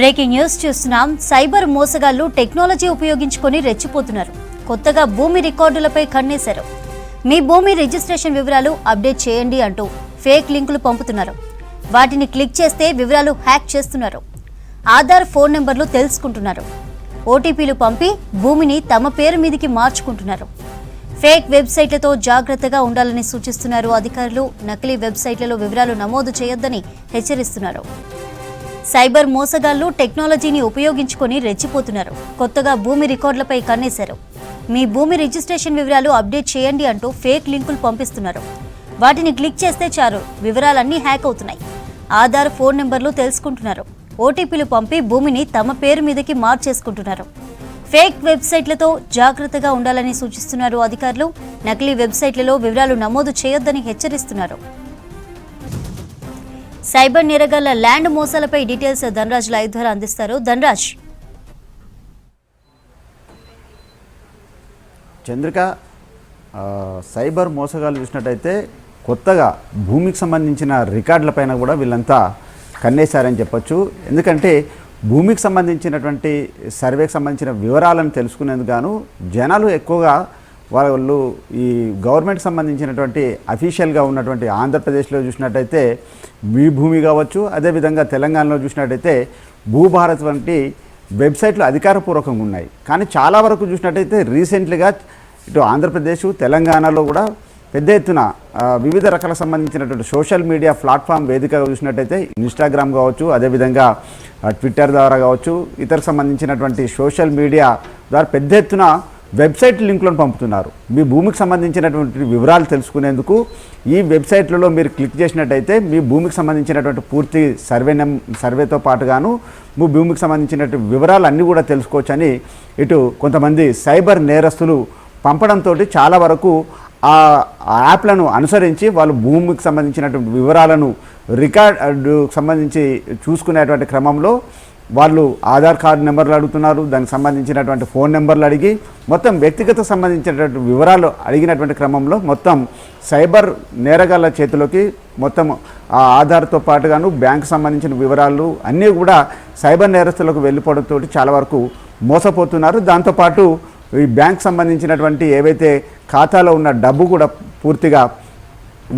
Breaking news చూస్తున్నాం. Cyber మోసగాళ్ళు technology ఉపయోగించుకొని రెచ్చిపోతున్నారు. కొత్తగా భూమి రికార్డులపై కన్నేశారు. మీ భూమి రిజిస్ట్రేషన్ వివరాలు అప్డేట్ చేయండి అంటూ ఫేక్ లింకులు పంపుతున్నారు. వాటిని క్లిక్ చేస్తే వివరాలు హ్యాక్ చేస్తున్నారు. ఆధార్ ఫోన్ నెంబర్లు తెలుసుకుంటున్నారు. ఓటీపీలు పంపి భూమిని తమ పేరు మీదికి మార్చుకుంటున్నారు. ఫేక్ వెబ్సైట్లతో జాగ్రత్తగా ఉండాలని సూచిస్తున్నారు అధికారులు. నకిలీ వెబ్సైట్లలో వివరాలు నమోదు చేయొద్దని హెచ్చరిస్తున్నారు. సైబర్ మోసగాళ్ళు టెక్నాలజీని ఉపయోగించుకొని రెచ్చిపోతున్నారు. కొత్తగా భూమి రికార్డులపై కన్నేశారు. మీ భూమి రిజిస్ట్రేషన్ వివరాలు అప్డేట్ చేయండి అంటూ ఫేక్ లింకులు పంపిస్తున్నారు. వాటిని క్లిక్ చేస్తే చాలు వివరాలన్నీ హ్యాక్ అవుతున్నాయి. ఆధార్ ఫోన్ నెంబర్లు తెలుసుకుంటున్నారు. ఓటీపీలు పంపి భూమిని తమ పేరు మీదకి మార్చేసుకుంటున్నారు. ఫేక్ వెబ్సైట్లతో జాగ్రత్తగా ఉండాలని సూచిస్తున్నారు అధికారులు. నకిలీ వెబ్సైట్లలో వివరాలు నమోదు చేయొద్దని హెచ్చరిస్తున్నారు. సైబర్ నేరగాళ్ళ ల్యాండ్ మోసాలపై డీటెయిల్స్ ధనరాజ్ లైవ్ ద్వారా అందిస్తారు. ధనరాజ్. చంద్రిక సైబర్ మోసగాలు చూసినట్టయితే కొత్తగా భూమికి సంబంధించిన రికార్డులపైన కూడా వీళ్ళంతా కన్నేశారని చెప్పొచ్చు. ఎందుకంటే భూమికి సంబంధించినటువంటి సర్వేకి సంబంధించిన వివరాలను తెలుసుకునేందుకు జనాలు ఎక్కువగా వాళ్ళు ఈ గవర్నమెంట్ సంబంధించినటువంటి అఫీషియల్గా ఉన్నటువంటి ఆంధ్రప్రదేశ్లో చూసినట్టయితే మీ భూమి కావచ్చు అదేవిధంగా తెలంగాణలో చూసినట్టయితే భూభారత్ వంటి వెబ్సైట్లు అధికారపూర్వకంగా ఉన్నాయి. కానీ చాలా వరకు చూసినట్టయితే రీసెంట్లీగా ఇటు ఆంధ్రప్రదేశ్ తెలంగాణలో కూడా పెద్ద ఎత్తున వివిధ రకాల సంబంధించినటువంటి సోషల్ మీడియా ప్లాట్ఫామ్ వేదికగా చూసినట్టయితే ఇన్స్టాగ్రామ్ కావచ్చు అదేవిధంగా ట్విట్టర్ ద్వారా కావచ్చు ఇతర సంబంధించినటువంటి సోషల్ మీడియా ద్వారా పెద్ద ఎత్తున వెబ్సైట్ లింకులను పంపుతున్నారు. మీ భూమికి సంబంధించినటువంటి వివరాలు తెలుసుకునేందుకు ఈ వెబ్సైట్లలో మీరు క్లిక్ చేసినట్టయితే మీ భూమికి సంబంధించినటువంటి పూర్తి సర్వే నెం సర్వేతో పాటుగాను మీ భూమికి సంబంధించినటువంటి వివరాలు అన్నీ కూడా తెలుసుకోవచ్చని ఇటు కొంతమంది సైబర్ నేరస్తులు పంపడంతో చాలా వరకు ఆ యాప్లను అనుసరించి వాళ్ళు భూమికి సంబంధించినటువంటి వివరాలను రికార్డు సంబంధించి చూసుకునేటువంటి క్రమంలో వాళ్ళు ఆధార్ కార్డు నెంబర్లు అడుగుతున్నారు. దానికి సంబంధించినటువంటి ఫోన్ నెంబర్లు అడిగి మొత్తం వ్యక్తిగత సంబంధించినటువంటి వివరాలు అడిగినటువంటి క్రమంలో మొత్తం సైబర్ నేరగాళ్ళ చేతిలోకి మొత్తం ఆ ఆధార్తో పాటుగాను బ్యాంకు సంబంధించిన వివరాలు అన్నీ కూడా సైబర్ నేరస్తులకు వెళ్ళిపోవడంతో చాలా వరకు మోసపోతున్నారు. దాంతోపాటు ఈ బ్యాంక్ సంబంధించినటువంటి ఏవైతే ఖాతాలో ఉన్న డబ్బు కూడా పూర్తిగా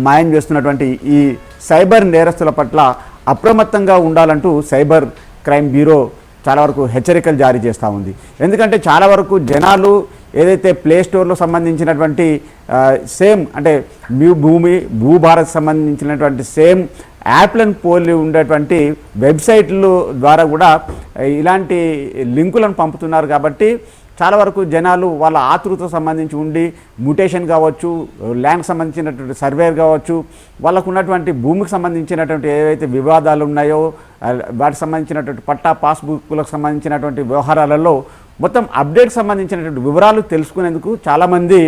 మాయం చేస్తున్నటువంటి ఈ సైబర్ నేరస్తుల పట్ల అప్రమత్తంగా ఉండాలంటూ సైబర్ క్రైమ్ బ్యూరో చాలా వరకు హెచ్చరికలు జారీ చేస్తూ ఉంది. ఎందుకంటే చాలా వరకు జనాలు ఏదైతే ప్లే స్టోర్లో సంబంధించినటువంటి సేమ్ అంటే మీ భూమి భూభారత్ సంబంధించినటువంటి సేమ్ యాప్లను పోలి ఉండేటువంటి వెబ్సైట్లు ద్వారా కూడా ఇలాంటి లింకులను పంపుతున్నారు కాబట్టి చాలా వరకు జనాలు వాళ్ళ ఆతృత సంబంధించి ఉండి మ్యూటేషన్ కావచ్చు ల్యాండ్ సంబంధించినటువంటి సర్వేర్ కావచ్చు వాళ్ళకు ఉన్నటువంటి భూమికి సంబంధించినటువంటి ఏవైతే వివాదాలు ఉన్నాయో వాటికి సంబంధించినటువంటి పట్టా పాస్బుక్లకు సంబంధించినటువంటి వ్యవహారాలలో మొత్తం అప్డేట్ సంబంధించినటువంటి వివరాలు తెలుసుకునేందుకు చాలామంది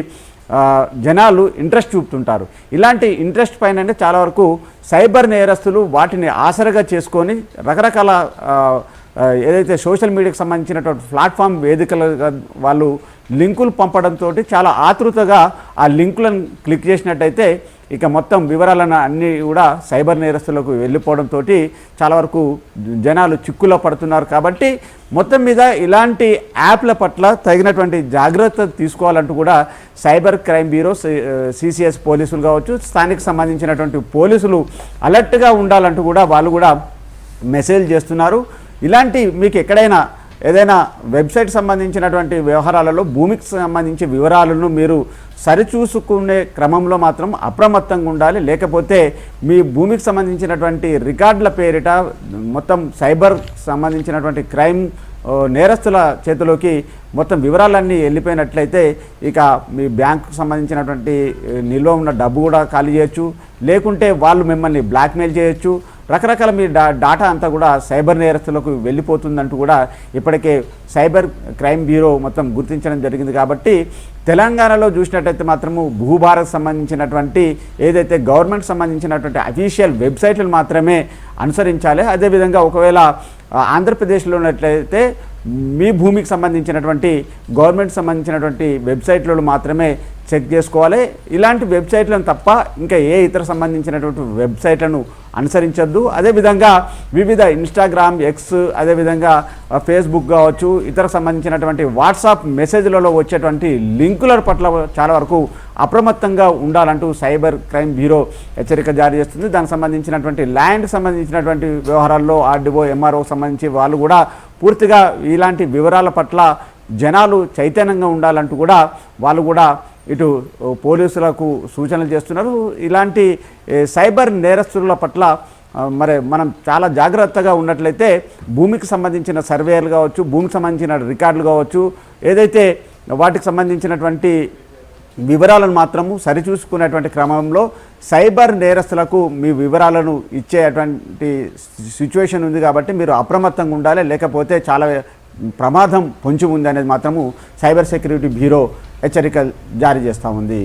జనాలు ఇంట్రెస్ట్ చూపుతుంటారు. ఇలాంటి ఇంట్రెస్ట్ పైన చాలా వరకు సైబర్ నేరస్తులు వాటిని ఆసరగా చేసుకొని రకరకాల ఏదైతే సోషల్ మీడియాకి సంబంధించినటువంటి ప్లాట్ఫామ్ వేదికల వాళ్ళు లింకులు పంపడంతో చాలా ఆతృతగా ఆ లింకులను క్లిక్ చేసినట్టయితే ఇక మొత్తం వివరాలను అన్నీ కూడా సైబర్ నేరస్తులకు వెళ్ళిపోవడంతో చాలా వరకు జనాలు చిక్కులో పడుతున్నారు. కాబట్టి మొత్తం మీద ఇలాంటి యాప్ల పట్ల తగినటువంటి జాగ్రత్త తీసుకోవాలంటూ కూడా సైబర్ క్రైమ్ బ్యూరో సిసిఎస్ పోలీసులు కావచ్చు స్థానిక సంబంధించినటువంటి పోలీసులు అలర్ట్గా ఉండాలంటూ కూడా వాళ్ళు కూడా మెసేజ్ చేస్తున్నారు. ఇలాంటి మీకు ఎక్కడైనా ఏదైనా వెబ్సైట్ సంబంధించినటువంటి వ్యవహారాలలో భూమికి సంబంధించి వివరాలను మీరు సరిచూసుకునే క్రమంలో మాత్రం అప్రమత్తంగా ఉండాలి. లేకపోతే మీ భూమికి సంబంధించినటువంటి రికార్డుల పేరిట మొత్తం సైబర్ సంబంధించినటువంటి క్రైమ్ నేరస్తుల చేతిలోకి మొత్తం వివరాలన్నీ వెళ్ళిపోయినట్లయితే ఇక మీ బ్యాంకుకు సంబంధించినటువంటి నిల్వ ఉన్న డబ్బు కూడా ఖాళీ చేయొచ్చు. లేకుంటే వాళ్ళు మిమ్మల్ని బ్లాక్మెయిల్ చేయొచ్చు. రకరకాల మీ డా డాటా అంతా కూడా సైబర్ నేరస్తులకు వెళ్ళిపోతుందంటూ కూడా ఇప్పటికే సైబర్ క్రైమ్ బ్యూరో మొత్తం గుర్తించడం జరిగింది కాబట్టి తెలంగాణలో చూసినట్టయితే మాత్రము భూభారత్ సంబంధించినటువంటి ఏదైతే గవర్నమెంట్ సంబంధించినటువంటి అఫీషియల్ వెబ్సైట్లు మాత్రమే అనుసరించాలి. అదేవిధంగా ఒకవేళ ఆంధ్రప్రదేశ్లో ఉన్నట్లయితే మీ భూమికి సంబంధించినటువంటి గవర్నమెంట్ సంబంధించినటువంటి వెబ్సైట్లలో మాత్రమే చెక్ చేసుకోవాలి. ఇలాంటి వెబ్సైట్లను తప్ప ఇంకా ఏ ఇతర సంబంధించినటువంటి వెబ్సైట్లను అనుసరించొద్దు. అదేవిధంగా వివిధ ఇన్స్టాగ్రామ్ ఎక్స్ అదేవిధంగా ఫేస్బుక్ కావచ్చు ఇతర సంబంధించినటువంటి వాట్సాప్ మెసేజ్లలో వచ్చేటువంటి లింకుల పట్ల చాలా వరకు అప్రమత్తంగా ఉండాలంటూ సైబర్ క్రైమ్ బ్యూరో హెచ్చరిక జారీ చేస్తుంది. దానికి సంబంధించినటువంటి ల్యాండ్ సంబంధించినటువంటి వ్యవహారాల్లో ఆర్డీఓ ఎంఆర్ఓ సంబంధించి వాళ్ళు కూడా పూర్తిగా ఇలాంటి వివరాల పట్ల జనాలు చైతన్యంగా ఉండాలంటూ కూడా వాళ్ళు కూడా ఇటు పోలీసులకు సూచనలు చేస్తున్నారు. ఇలాంటి సైబర్ నేరస్తుల పట్ల మరి మనం చాలా జాగ్రత్తగా ఉన్నట్లయితే భూమికి సంబంధించిన సర్వేలు కావచ్చు భూమికి సంబంధించిన రికార్డులు కావచ్చు ఏదైతే వాటికి సంబంధించినటువంటి వివరాలను మాత్రము సరిచూసుకునేటువంటి క్రమంలో సైబర్ నేరస్తులకు మీ వివరాలను ఇచ్చేటువంటి సిచ్యువేషన్ ఉంది కాబట్టి మీరు అప్రమత్తంగా ఉండాలి. లేకపోతే చాలా ప్రమాదం పొంచి ఉంది అనేది మాత్రము సైబర్ సెక్యూరిటీ బ్యూరో హెచ్చరికలు జారీ చేస్తూ ఉంది.